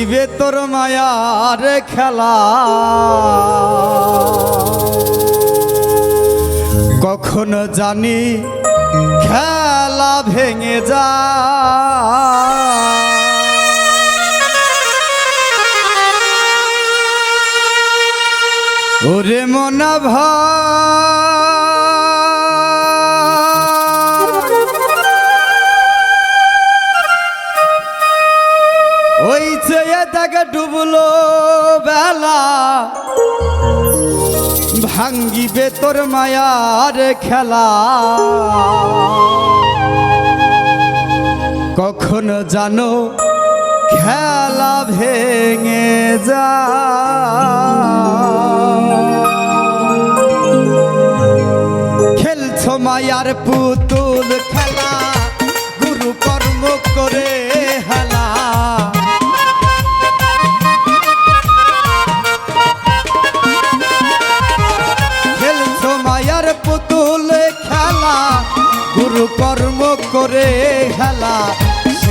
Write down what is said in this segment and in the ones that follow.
ভাঙ্গিবে তোর মায়ার খেলা। কখনো জানি খেলা ভেঙে যা। ওরে মনা ভাই। তাকে ডুবলো বেলা। ভাঙ্গিবে তোর মায়ার খেলা। কখনো জানো খেলা ভেঙে যা খেলছ মায়ার পুতুল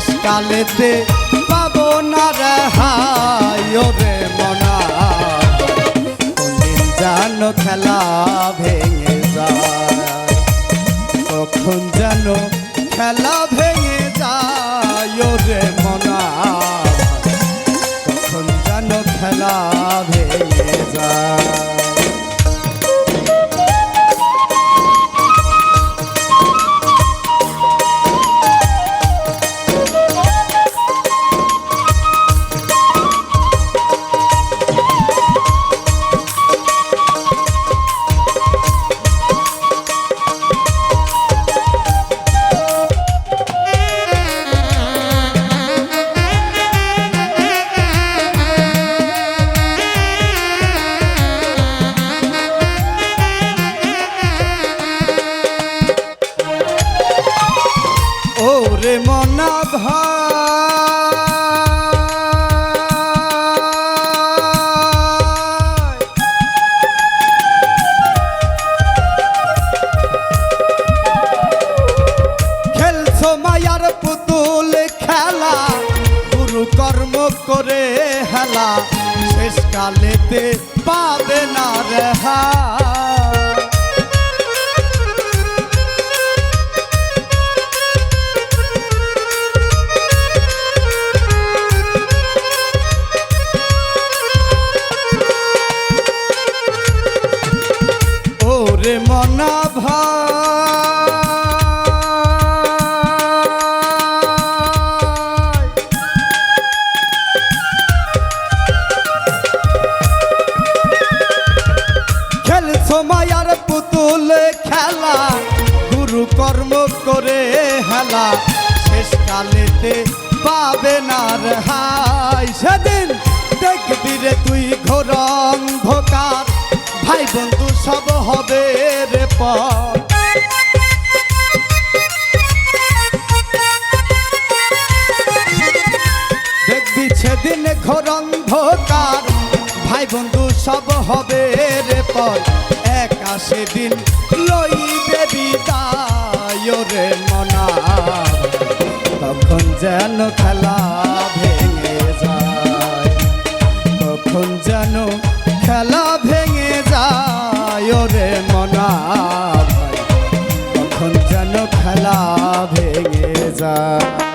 শেষ কালেতে পাবো না রেহাই রে মনা। কোনদিন জানো খেলা ভেঙে যায়, কখন জানো খেলা ভেঙে পুতুল খেলা, গুরু কর্ম করে হেলা শেষ কালেতে পাবে না রেহাই সেদিন দেখবি রে তুই ঘোর অন্ধকার ভাই বন্ধু সব হবে রে পর। দেখবি সেদিন ঘোর অন্ধকার ভাই বন্ধু সব হবে রে পর। সেদিন লইবে বিদায় রে মনা। তখন যেন খেলা ভেঙে যায়। তখন যেন খেলা ভেঙে যায় রে মনা। তখন যেন খেলা ভেঙে যায়।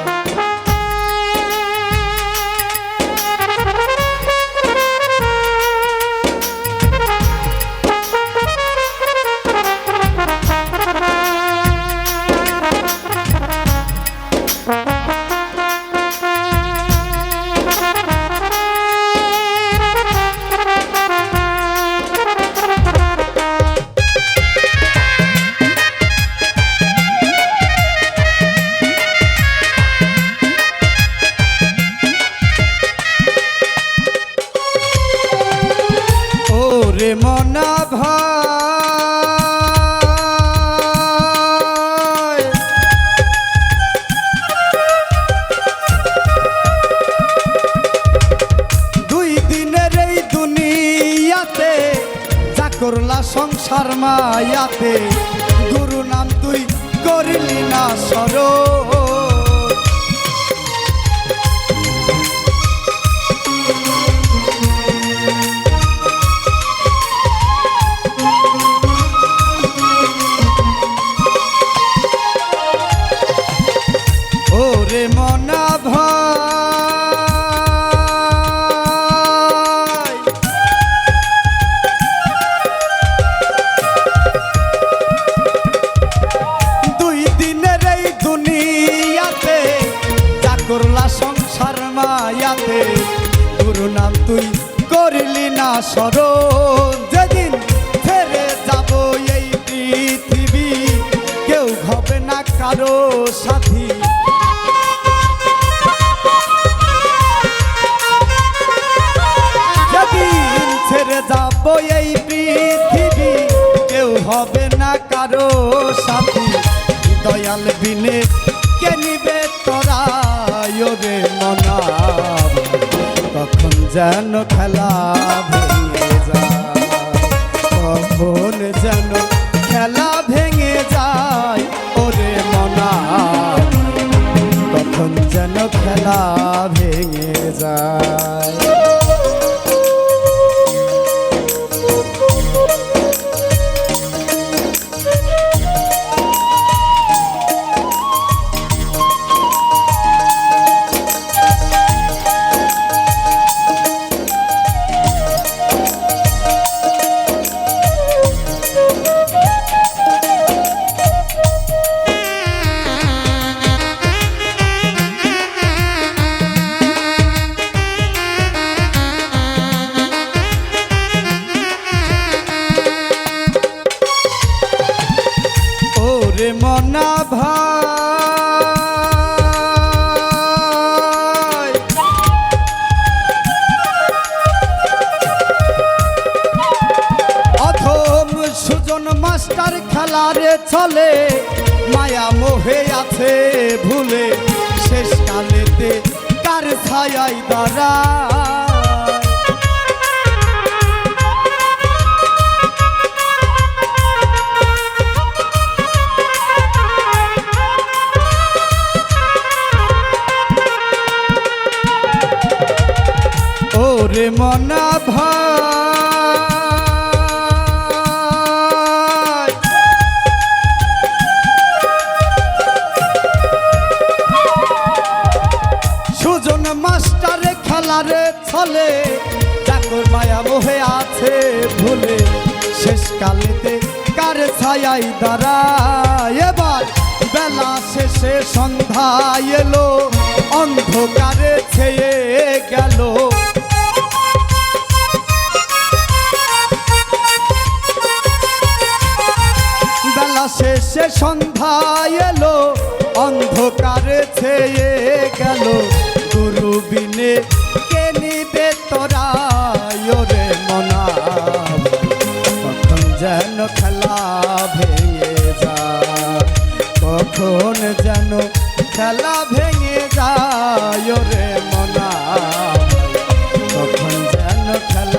শর্মা গুরু নাম তুই করিলি না সরো। কারও সাথী। যদি ছেড়ে যাব এই পৃথিবী, কেউ হবে না কারও সাথী। দয়াল বিনে কে নিবে তোরা মনা তখন যেন খেলা চলে মায়া মোহে আছে ভুলে শেষ কালেতে কার ছায়াই দাঁড়া মনা ভা ছায়াই দাঁড়ায়। এবার বেলা শেষে সন্ধ্যা এলো, অন্ধকারে ছেয়ে গেল। বেলা শেষে সন্ধ্যা এলো, অন্ধকারে ছেয়ে গেল। গুরুবিনে